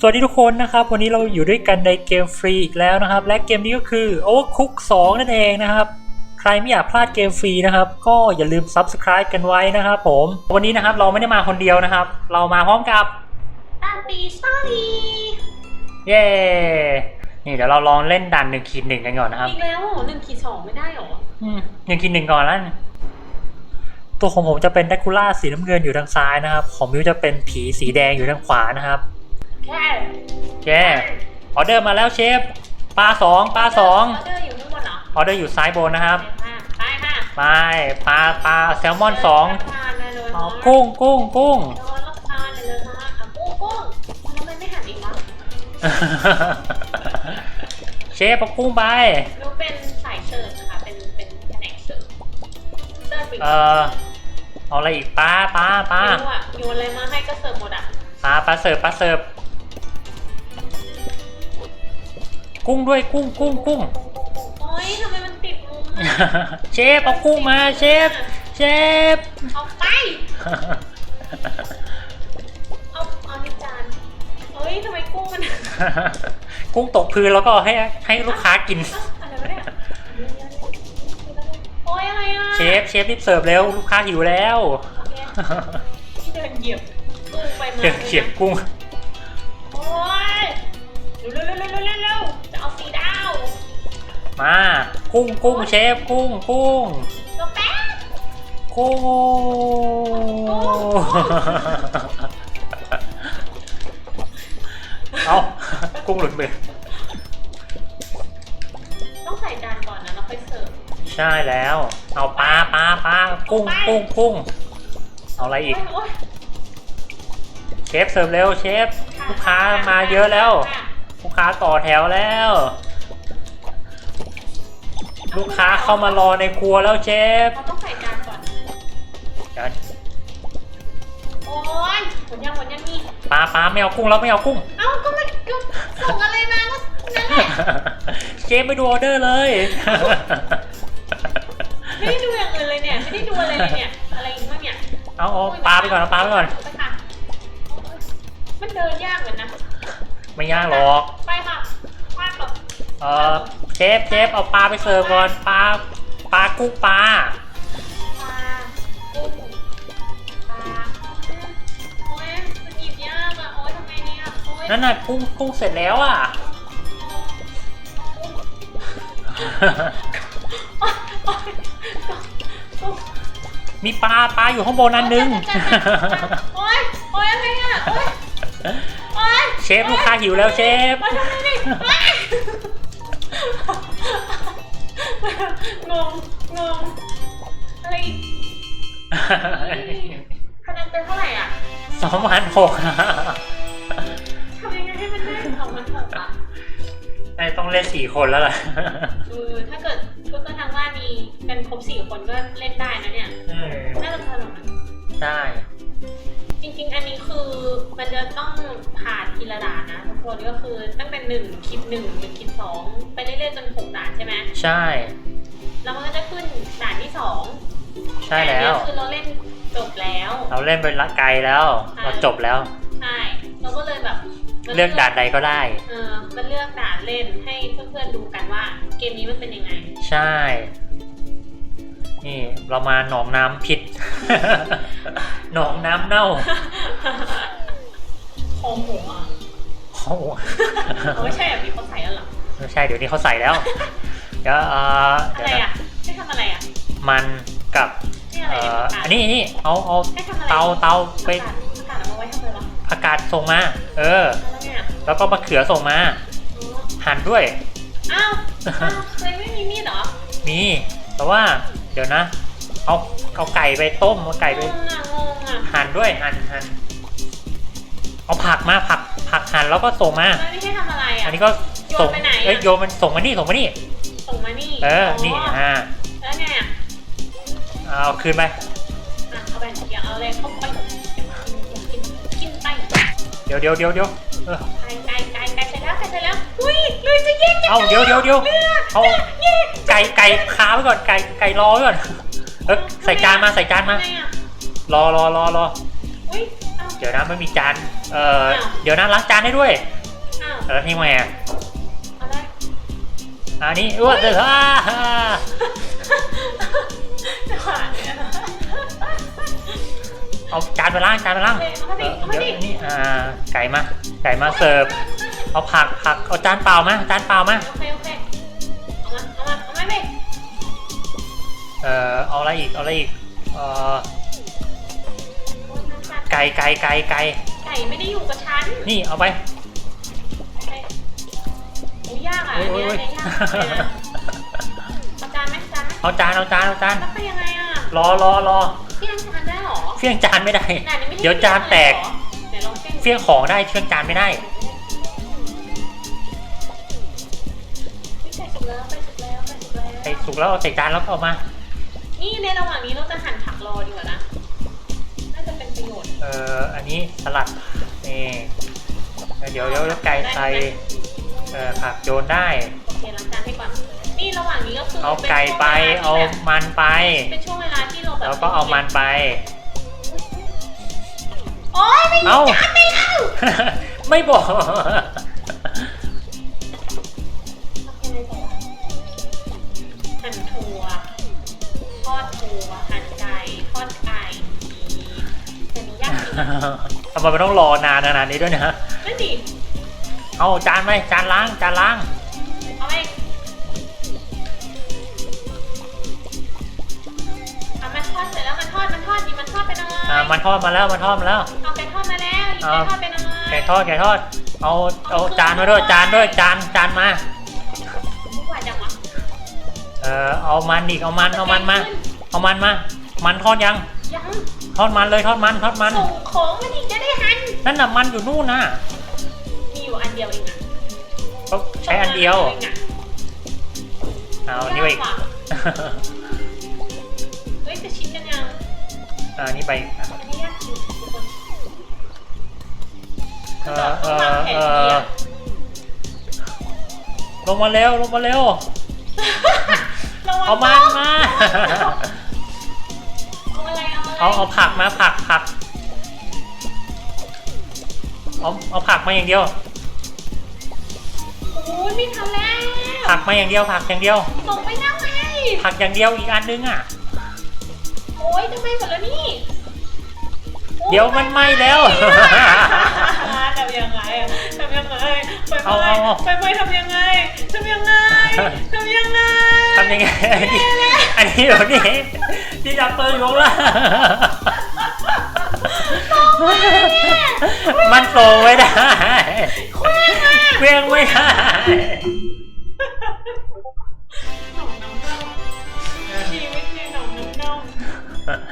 สวัสดีทุกคนนะครับ วันนี้เราอยู่ด้วยกันในเกมฟรีอีกแล้วนะครับ และเกมนี้ก็คือ Overcook 2 นั่นเองนะครับ ใครไม่อยากพลาดเกมฟรีนะครับ ก็อย่าลืม Subscribe กันไว้นะครับผม วันนี้นะครับเราไม่ได้มาคนเดียวนะครับ เรามาพร้อมกับตันปีสตอรี่เย้นี่เดี๋ยวเราลองเล่นดันหนึ่งขีดหนึ่งกันก่อนนะครับอีกแล้วหนึ่งขีดสองไม่ได้หรอหนึ่งขีดหนึ่งก่อนแล้วตัวของผมจะเป็นแดคูล่าสีน้ำเงินอยู่ทางซ้ายนะครับ ของมิวจะเป็นผีสีแดงอยู่ทางขวานะครับ แค่โอเคออเดอร์มาแล้วเชฟปลาสองปลาสองออเดอร์อยู่ข้างบนเหรอออเดอร์อยู่ซ้ายบนนะครับไปค่ะไปปลาปลาแซลมอนสองรับทานเลยเลยอ๋อกุ้งกุ้งกุ้งโดนรับทานเลยเลยนะอะกุ้งกุ้งทำไมไม่หันอีกวะเชฟเอากุ้งไปนูเป็นสายเสิร์ฟนะคะเป็นเป็นแผนกเสิร์ฟเสิร์ฟอีกเอ่อเอาอะไรอีกปลาปลาปลาไม่รู้อะโยนอะไรมาให้ก็เสิร์ฟหมดอะปลาปลาเสิร์ฟปลาเสิร์ฟ กุ้งด้วยกุ้งกุ้งกุ้งโอ๊ยทำไมมันติดมุมอะเชฟเอากุ้งมาเชฟเชฟเอาไป เอาเอาในจานเฮ้ยทำไมกุ้งมันกุ้งตกพื้นแล้วก็ให้ให้ลูกค้ากินเอ้าอะไรวะเนี่ยโอ้ยอะไรอะเชฟเชฟรีบเสิร์ฟเร็วลูกค้าหิวแล้ว โอเคที่เดินเหยียบกุ้งไปมาเดินเขียบกุ้ง มากุ้งกุ้งเชฟกุ้งกุ้งรอแป๊บกุ้งเอากุ้งหลุดมือต้องใส่จานก่อนนะแล้วค่อยเสิร์ฟใช่แล้ว เอาปลาปลาปลากุ้งกุ้งกุ้งเอาอะไรอีก โยโยเชฟเสิร์ฟเร็วเชฟลูกค้ามาเยอะแล้ว ลูกค้าต่อแถวแล้ว ลูกค้าเข้ามารอในครัวแล้วเชฟเราต้องใส่จานก่อนเดี๋ยวโอ้ยหมดยังหมดยังมีปลาปลาไม่เอากุ้งแล้วไม่เอากุ้ง เอ้าก็ไม่ก็ส่งอะไรมาก็นั่นแหละเชฟไม่ดูออเดอร์เลย ไม่ได้ดูอย่างอื่นเลยเนี่ย ไม่ได้ดูอะไรเลยเนี่ย อะไรอีกบ้างเนี่ย เอาเอาปลาไปก่อนเอาปลาไปก่อน ไปค่ะ มันเดินยากเหมือนนะ ไม่ยากหรอก ไปค่ะพลาดหรอกเออ เชฟเชฟเอาปลาไปเสิร์ฟก่อนปลาปลากุ้งปลาปลากุ้งปลาโอ้ยมันหยิบยากอะโอ้ยทำไงเนี่ยโอ้ยนั่นน่ะกุ้งกุ้งเสร็จแล้วอะ โอ๊ยโอ๊ยกุ้งมีปลาปลาอยู่ข้างบนนั่นนึง โอ๊ยโอ๊ยอะไรอะโอ๊ยโอ๊ยเชฟลูกค้าหิวแล้วเชฟมาทำไมดิโอ๊ย งง งง อะไรอีกคะแนนเป็นเท่าไหร่อะสองพันหกทำยังไงให้มันได้สองพันหกอะไอ้ต้องเล่นสี่คนแล้วล่ะเออถ้าเกิดเพื่อนๆทางบ้านมีกันครบสี่คนก็เล่นได้นะเนี่ยอืมน่าจะสนุกนะได้จ ริง ๆ อันนี้คือมันจะต้องผ่านทีละด่านนะทุกคนก็คือตั้งแต่หนึ่งคลิปหนึ่งหนึ่งคลิปสองไปเรื่อยๆจนหกด่านใช่ไหมใช่ แล้วมันก็จะขึ้นด่านที่สองใช่แล้วต่อันเนี้ยคือเราเล่นจบแล้ว เราเล่นไปละไกลแล้ว เราจบแล้ว ใช่เราก็เลยแบบมเลือกด่านใดก็ได้ เออมันเลือกด่านเล่นให้เพื่อนๆดูกันว่าเกมนี้มันเป็นยังไง ใช่ นี่เรามาหนองน้ำพิษ หนองน้ำเน่าคอหมูอะโอ้โหเขาไม่ใช่แบบนี้เขาใส่แล้วเหรอไม่ใช่เดี๋ยวนี้เขาใส่แล้วเดี๋ยวเอ่ออะเดี๋ยวไรนะอะให้ทำอะไรอะมันกับนี่อะไรเอ่เนี่ยออันนี้อันนี้เอาเอาให้ทำอะไรเตาเตาไปประกาศประกาศเอามาไว้ทำอะไรวะผักกาดส่งมา เออ แล้วเนี่ยแล้วก็มะเขือส่งมา อ๋อหั่นด้วย อ้าวอ้าวเลยไม่มีมีดเหรอมีแต่ว่าเดี๋ยวนะ เอาเอาไก่ไปต้มเอาไก่ไปงงอะงงอะหั่นด้วยหั่นหั่นเอาผักมาผักผักหั่นแล้วก็ส่งมาแล้วนี่ให้ทำอะไรอะ อันนี้ก็ส่งโยนไปไหนอะ เอ้ยโยนมันส่งมานี่ส่งมานี่ส่งมานี่เออนี่อ่าแล้วไงอะเอาคืนไปอะเอาไปอย่าเอาอะไรเข้าไปกินกินไปเดี๋ยวเดี๋ยวเดี๋ยวเดี๋ยวเออไก่ ไก่ไก่ไก่เสร็จแล้วไก่เสร็จแล้วอุ้ยเลยจะแยกกันเอาเดี๋ยวเดี๋ยวเดี๋ยวเลือกเอาแยกไก่ไก่คาไว้ก่อนไก่ไก่รอไว้ก่อนเออใส่จานมาใส่จานมา ทำไงอะรอรอรอรออุ้ยเอ้าเดี๋ยวนะไม่มีจานเอ่ออ้าวเดี๋ยวนะล้างจานได้ด้วยอ้าวแล้วนี่ไงอะอะไรอันนี้อ้วนเลยอ่าจะหวานเนี่ยนะเอาจานมาล้างจานมาล้างเอามาดิเออเอามาดิเดี๋ยวนี่อ่าไก่มาไก่มาเสิร์ฟ เอาผักผักเอาจานเปล่ามาจานเปล่ามาโอเคโอเคเอามาเอามาเอามาดิเอ่อเอาอะไรอีกเอาอะไรอีกเอ่อโอ้ยน้ำตาลไก่ไก่ไก่ไก่ไก่ไม่ได้อยู่กับฉันนี่เอาไปโอ้ยยากอะอันเนี้ย อันเนี้ยยากเลยนะเอาจานไหมจานไหมเอาจานเอาจานเอาจานแล้วไปยังไงอะรอรอรอเพี้ยงจานได้เหรอเฟี้ยงจานไม่ได้แต่อันนี้ไม่ไเดี๋ยวจานแตกเดี๋ยวลองเพี้ยงเฟี้ยงของได้เฟี้ยงจานไม่ได้ สุกแล้วใส่สุกแล้วเอาใส่จานแล้วก็เอามา นี่ในระหว่างนี้เราจะหั่นผักรอดีกว่านะ น่าจะเป็นประโยชน์เอ่ออันนี้สลัดนี่เดี๋ยวเดี๋ยวแล้วไก่ใส่เอ่อผักโยนได้ โอเคล้างจานให้ก่อน นี่ระหว่างนี้ก็คือเอาไก่ไปเอามันไป เป็นช่วงเวลาที่เราแบบแล้วก็เอามันไป โอ๊ยไม่มีเอาจานไม่เอาไม่บอก ทอดถั่วหั่นไก่ทอดไก่แต่นี้ยากจริงอะทำไมมันต้องรอนานขนาดนี้ด้วยนะนั่นดิเอาจานไหมจานล้างจานล้าง เอาไปเอามันทอดเสร็จแล้วมันทอดมันทอดดิมันทอดไปหน่อยอ่ามันทอดมาแล้วมันทอดมาแล้ว เอาไก่ทอดมาแล้วหยิบไก่ทอดไปหน่อย ไก่ทอดไก่ทอด เอาเอาจานมาด้วยจานด้วยจานจานมา อ่อเอามันอีกเอามันเอามันมา เอามันมา มันทอดยัง ยังทอดมันเลยทอดมันทอดมัน ส่งของมาดิจะได้หัน นั่นน่ะมันอยู่นู่นน่ะมีอยู่อันเดียวเองอะก็ใช้อันเดียวองอะเอาอันนี้ไปอีกยากว่ะเฮ้ยจะชิ้นกันยังอ่าอันนี้ไปอีกอันนี้ยากจริงทุกคนเออเออเออลงมาเร็วลงมาเร็ว ระวังเอามันต้องมา เอาอะไรเอาอะไรเอาเอาผักมาผักผัก เอาเอาผักมาอย่างเดียว โอ้ยไม่ทันแล้วผักมาอย่างเดียว ผักอย่างเดียวส่งไปแล้วไงผักอย่างเดียวอีกอันนึงอะ โอ้ยจะไม่หมดแล้วนี่โอ๊เดี๋ยวมันไหม้แล้วทำยังไงอะทำยังไงไปเอาไปเอาเอาไปไปทำยังไงทำยังไงทำยังไง ทำยังไง อันนี้อันนี้เดี๋ยวนี้ที่ดับเพลิงลงละมันโตไม่ได้เครื่องไม่ได้หนองน้ำเน่าชีวิตในหนองน้ำเน่า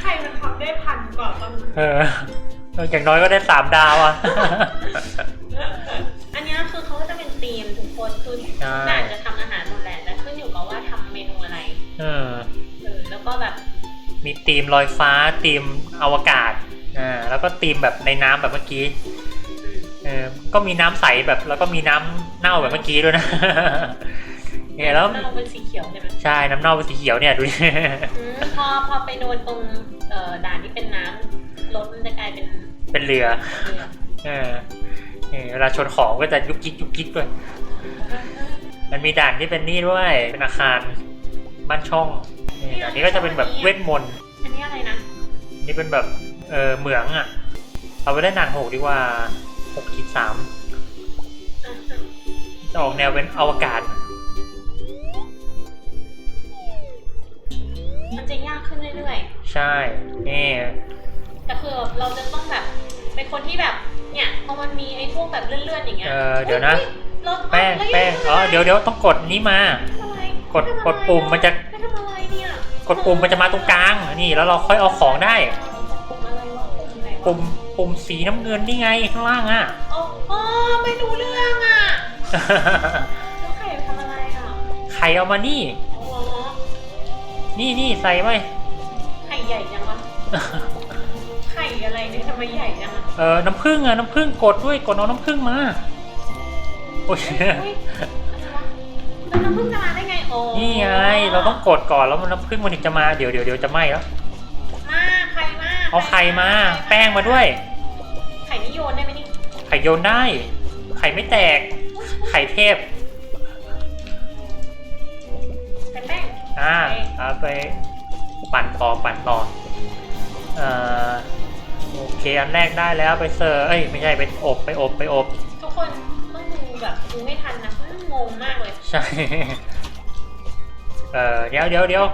ใครมันทำได้พันกว่าบ้าง เอออย่างน้อยก็ได้สามดาวอะ ก็แบบ มีธีมลอยฟ้าธีมอวกาศอ่าแล้วก็ธีมแบบในน้ำแบบเมื่อกี้อืมเออก็มีน้ำใสแบบแล้วก็มีน้ำเน่าแบบเมื่อกี้ด้วยนะเนี่ยแล้วน้ำลงเป็นสีเขียวใช่ไหมใช่น้ำเน่าเป็นสีเขียวเนี่ยดูดิอืมพอพอไปโดนตรงเอ่อด่านที่เป็นน้ำรถมันจะกลายเป็นเป็นเรือเรือเออเออเวลาชนของก็จะยุกยิกยุกยิกด้วยมันมีด่านที่เป็นนี่ด้วยเป็นอาคารบ้านช่อง นี่ด่านนี้ก็จะเป็นแบบเวทมนต์อันนี้อะไรนะ นี่เป็นแบบเออเหมืองอะ เอาไปได้นานหกดีกว่าหกขีดสามอะอะจะออกแนวเป็นอวกาศ มันจะยากขึ้นเรื่อยใช่ นี่ๆแต่คือเราจะต้องแบบเป็นคนที่แบบเนี่ยพอมันมีไอ้พวกแบบเลื่อนๆอย่างเงี้ย เออเดี๋ยวนะฮ้รถแป้งล้วแป้งทำอ๋ออะไรเดี๋ยวเดี๋ยวต้องกดนี้มาทำอะไร กดทำอะไรกดปุ่มมันจะไม่ทำอะไรเนี่ยกดปุ่มมันจะมาตรงกลางนี่แล้วเราค่อยเอาของได้ ปุ่มอะไรวะปุ่มไหนวะปุ่มปุ่มสีน้ำเงินนี่ไงข้างล่างอะอ๋ออ๋อไม่รู้เรื่องอะแล้วไข่ทำอะไรอะไข่เอามานี่ อ๋อนี่นี่ใส่ไว้ไข่ใหญ่จังวะไข่อะไรเนี่ยทำไมใหญ่จังอะเออน้ำผึ้งอะน้ำผึ้งกดด้วยกดเอาน้ำผึ้งมาโอ้ยเฮ้ยอะไรวะแล้วน้ำผึ้งจะมาได้ไงโอ้ นี่ไง เราต้องกดก่อนแล้วมันน้ำผึ้งมันถึงจะมา เดี๋ยวเดี๋ยวเดี๋ยวจะไหม้แล้ว มาใครมาเอาไข่มา แป้งมาด้วย ไข่นี่โยนได้ไหมนี่ ไข่โยนได้ ไข่ไม่แตก ไข่เทพใส่แป้ง อ่าเอาไปปั่นต่อปั่นต่อเอ่อโอเคอันแรกได้แล้วไปเซอร์ เอ้ยไม่ใช่ไปอบไปอบไปอบ ทุกคนต้องดูแบบดูไม่ทันนะเพราะมันงงมากเลย ใช่ เออเดี๋ยวเดี๋ยวเดี๋ยว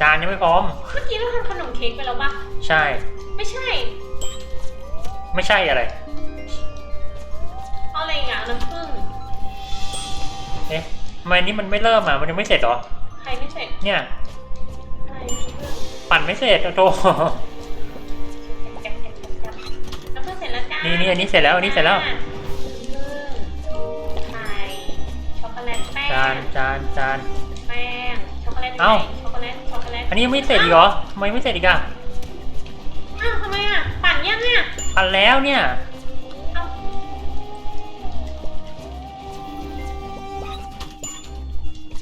จานยังไม่พร้อม เมื่อกี้เราทำขนมเค้กไปแล้วปะใช่ ไม่ใช่ ไม่ใช่อะไร เอาอะไรอย่างน้ำผึ้งเอ๊ะทำไมอันนี้มันไม่เริ่มอะ มันยังไม่เสร็จเหรอ ใครไม่เสร็จเนี่ย ใครน้ำผึ้งปั่นไม่เสร็จโอ้โถน้ำผึ้งเสร็จแล้วจ้านี่นี่อันนี้เสร็จแล้วอันนี้เสร็จแล้ว น้ำผึ้งไข่ช็อกโกแลตแป้งจานจานจาน ตเอ้าไหนช็อกโกแลตช็อกโกแลตอันนี้ยังไม่เสร็จอีกเหรอทำไมไม่เสร็จอีกอะอ้าวทำไมอะปั่นยังอะปั่นแล้วเนี่ย เอ้า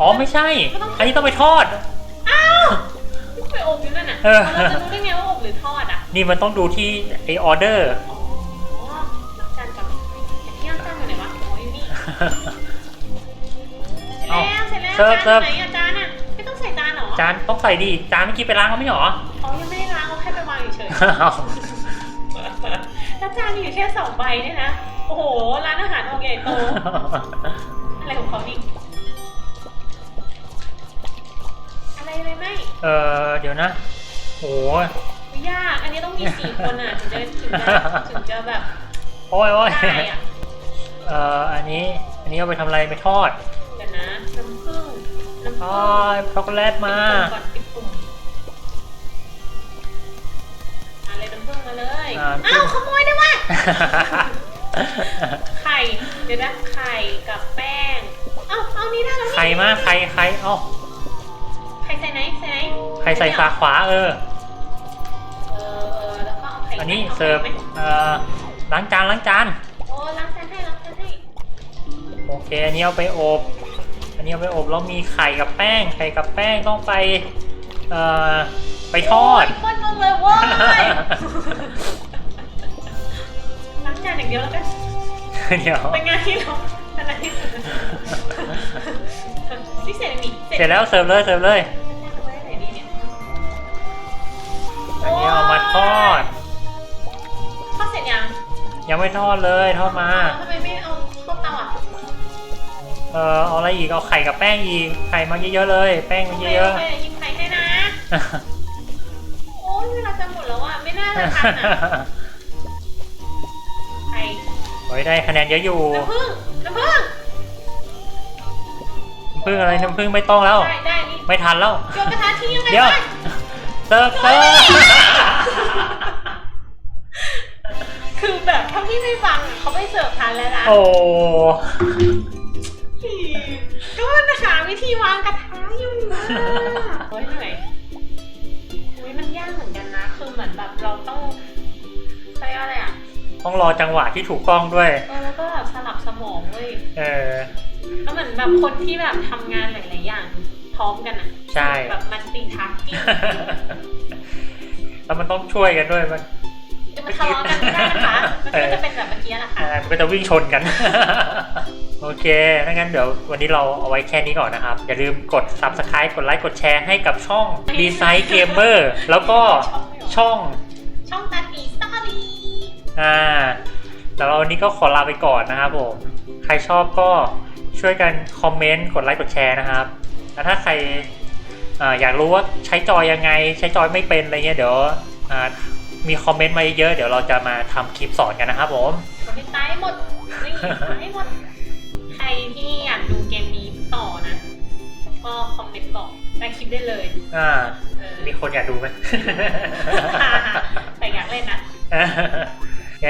อ๋อไม่ใช่ อันนี้ต้องไปทอด อ้าวไปอบอยู่นั่นน่ะเออ เราจะรู้ได้ไงว่าอบหรือทอดอะนี่มันต้องดูที่ไอออเดอร์ อ๋อล้างจานก่อนที่ล้างจานอยู่ไหนวะอ๋ออยู่นี่เสร็จแล้วเสร็จแล้วเสิร์ฟจานเสิร์ฟ ไหนอะจาน จานเหรอจานต้องใส่ดิจานเมื่อกี้ไปล้างเขาไม่เหรออ๋อยังไม่ได้ล้างเขาแค่ไปวางเฉยอ้าวๆแล้วจานมีอยู่แค่สองใบเนี่ยนะโอ้โหร้านอาหารองค์ใหญ่โตอะไรของเขานี่อะไรอะไรไม่เออเดี๋ยวนะโอ้ยยาก อันนี้ต้องมีสี่คนอะถึงจะถึงจะถึงจะแบบโอ้ยโอ้ยได้อะเอ่ออันนี้อันนี้เอาไปทำอะไรไปทอดเดี๋ยวนะน้ำผึ้งน้ำ อ๋ผึ้องช็อกโกแลตมาปิดปุ่ก่อนปิดปุ่มอะไรน้ำผึ้งมาเลยอ่า อ้าวขโมยได้วะไข่เดี๋ยวนะไข่กับแป้งเอ้าเอานี่ได้แล้วนี่ไข่มาไข่ไข่เอ้าไข่ใส่ไหนใส่ไหนไข่ใส่ขาขวาเออ เออเออแล้วก็เอาไข่อันนี้าเสิร์ฟไหมเอ่อล้างจานล้างจาน โอ้ล้างจานให้ล้างจานให้โอเคอันนี้เอาไปอบอั นนี้เอาไปอบแล้วมีไข่กับแป้ง ไข่กับแป้งต้องไป เอ่อ ไปทอดโยโคตรงงเลยเว้ยล้างจานอย่างเดียวแล้วกันเดี๋ยว เป็นงานที่เราเป็นงานที่สุดที่เสร็จแล้วนี่เสร็จแล้วเสิร์ฟเลยเสิร์ฟเลยเอาไว้ไหนดีเนี่ยอันนี้เอามาทอด ทอดเสร็จยัง ยังไม่ทอดเลยทอดมา ทำไมไม่เอาเข้าเตาอะเอ่อเอาอะไรอีกเอาไข่กับแป้งอีกไข่มาเยอะๆเลย แป้งมาเยอะโคหยิบไข่ให้นะๆโอ้ยเวลาจะหมดแล้วอะไม่น่าจะทันอะไข่โอ้ยได้คะแนนเยอะอยู่น้ำผึ้งน้ำผึ้งน้ำผึ้งอะไรน้ำผึ้งไม่ต้องแล้ว ได้ได้นี่ไม่ทันแล้วโยนกระทะทิ้งยังไงเดี๋ยววะเสิร์ฟเสิร์ฟคือแบบเท่าที่ไม่ฟังอะเขาไม่เสิร์ฟทันแล้วนะโอ้ ก็มันหาวิธีวางกระทะอยู่นะโอ้ยเหนื่อยอุ้ยมันยากเหมือนกันนะ คือเหมือนแบบเราต้องใช้อะไรอะต้องรอจังหวะที่ถูกต้องด้วย เออแล้วก็แบบสลับสมองเว้ยเออ ก็เหมือนแบบคนที่แบบทำงานหลาย ๆ อย่างพร้อมกันอะใช่ แบบมันติทาร์กิ้งแล้วมันต้องช่วยกันด้วยมันมันทะเลาะกันไม่ได้นะคะ มันก็จะเป็นแบบเมื่อกี้แหละค่ะ อ่ามันก็จะวิ่งชนกัน โอเคถ้างั้นเดี๋ยววันนี้เราเอาไว้แค่นี้ก่อนนะครับ อย่าลืมกด subscribe กดไลค์ กดแชร์ให้กับช่อง Design Gamer แล้วก็ช่องช่องตันปีสตอรี่อ่าแล้ววันนี้ก็ขอลาไปก่อนนะครับผม ใครชอบก็ช่วยกันคอมเมนต์กดไลค์กดแชร์นะครับ แล้วถ้าใครอ่าอยากรู้ว่าใช้จอยยังไง ใช้จอยไม่เป็นอะไรเงี้ยเดี๋ยวอ่ามีคอมเมนต์มาเยอะๆเดี๋ยวเราจะมาทำคลิปสอนกันนะครับผมกดให้ตายหมดนี่ตายหมดใคร ที่อยากดูเกมนี้ต่อนะ ก็คอมเมนต์บอกใต้คลิปได้เลยอ่าเออมีคนอยากดูไหม แต่อยากเล่นนะแก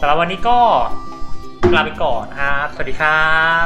สำหรับวันนี้ก็ลาไปก่อนครับ สวัสดีครับ